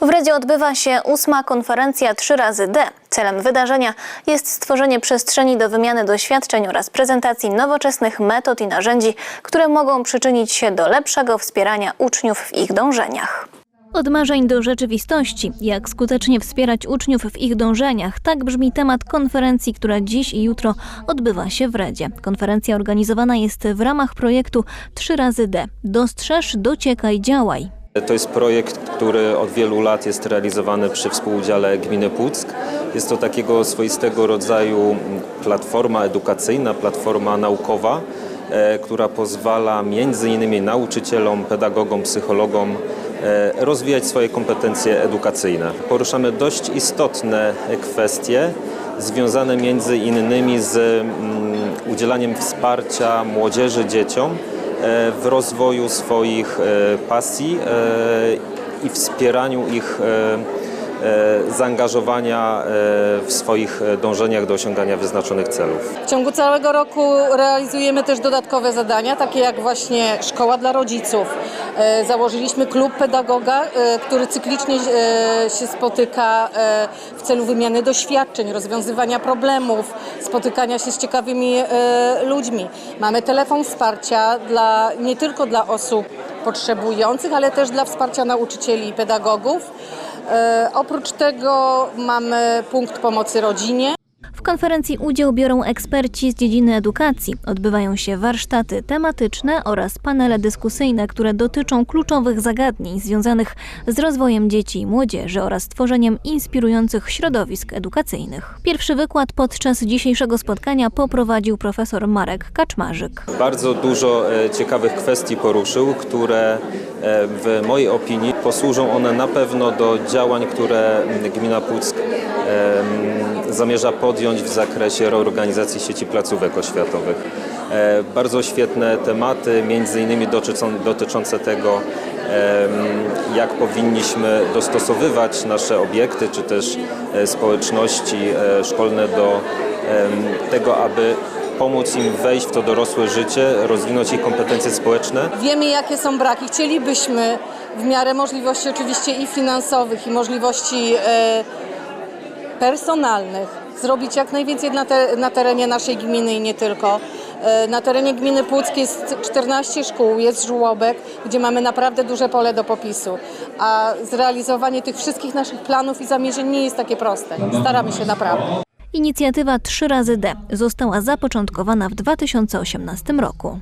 W Redzie odbywa się ósma konferencja 3 razy D. Celem wydarzenia jest stworzenie przestrzeni do wymiany doświadczeń oraz prezentacji nowoczesnych metod i narzędzi, które mogą przyczynić się do lepszego wspierania uczniów w ich dążeniach. Od marzeń do rzeczywistości. Jak skutecznie wspierać uczniów w ich dążeniach? Tak brzmi temat konferencji, która dziś i jutro odbywa się w Redzie. Konferencja organizowana jest w ramach projektu 3 razy D. Dostrzeż, dociekaj, działaj. To jest projekt, który od wielu lat jest realizowany przy współudziale Gminy Puck. Jest to takiego swoistego rodzaju platforma edukacyjna, platforma naukowa, e, która pozwala między innymi nauczycielom, pedagogom, psychologom e, rozwijać swoje kompetencje edukacyjne. Poruszamy dość istotne kwestie związane między innymi z mm, udzielaniem wsparcia młodzieży, dzieciom w rozwoju swoich e, pasji e, i wspieraniu ich e, e, zaangażowania e, w swoich e, dążeniach do osiągania wyznaczonych celów. W ciągu całego roku realizujemy też dodatkowe zadania, takie jak właśnie szkoła dla rodziców. E, Założyliśmy klub pedagoga, e, który cyklicznie e, się spotyka w celu wymiany doświadczeń, rozwiązywania problemów, spotykania się z ciekawymi ludźmi. Mamy telefon wsparcia dla, nie tylko dla osób potrzebujących, ale też dla wsparcia nauczycieli i pedagogów. Oprócz tego mamy punkt pomocy rodzinie. W konferencji udział biorą eksperci z dziedziny edukacji. Odbywają się warsztaty tematyczne oraz panele dyskusyjne, które dotyczą kluczowych zagadnień związanych z rozwojem dzieci i młodzieży oraz tworzeniem inspirujących środowisk edukacyjnych. Pierwszy wykład podczas dzisiejszego spotkania poprowadził profesor Marek Kaczmarzyk. Bardzo dużo e, ciekawych kwestii poruszył, które e, w mojej opinii posłużą one na pewno do działań, które gmina Puck em, zamierza podjąć w zakresie reorganizacji sieci placówek oświatowych. E, Bardzo świetne tematy, między innymi dotyczą- dotyczące tego, jak powinniśmy dostosowywać nasze obiekty czy też e, społeczności e, szkolne do tego, aby pomóc im wejść w to dorosłe życie, rozwinąć ich kompetencje społeczne. Wiemy, jakie są braki. Chcielibyśmy w miarę możliwości oczywiście i finansowych, i możliwości personalnych zrobić jak najwięcej na, te, na terenie naszej gminy i nie tylko. E, na terenie gminy Puck jest 14 szkół, jest żłobek, gdzie mamy naprawdę duże pole do popisu. A zrealizowanie tych wszystkich naszych planów i zamierzeń nie jest takie proste. Staramy się naprawdę. Inicjatywa 3 razy D została zapoczątkowana w 2018 roku.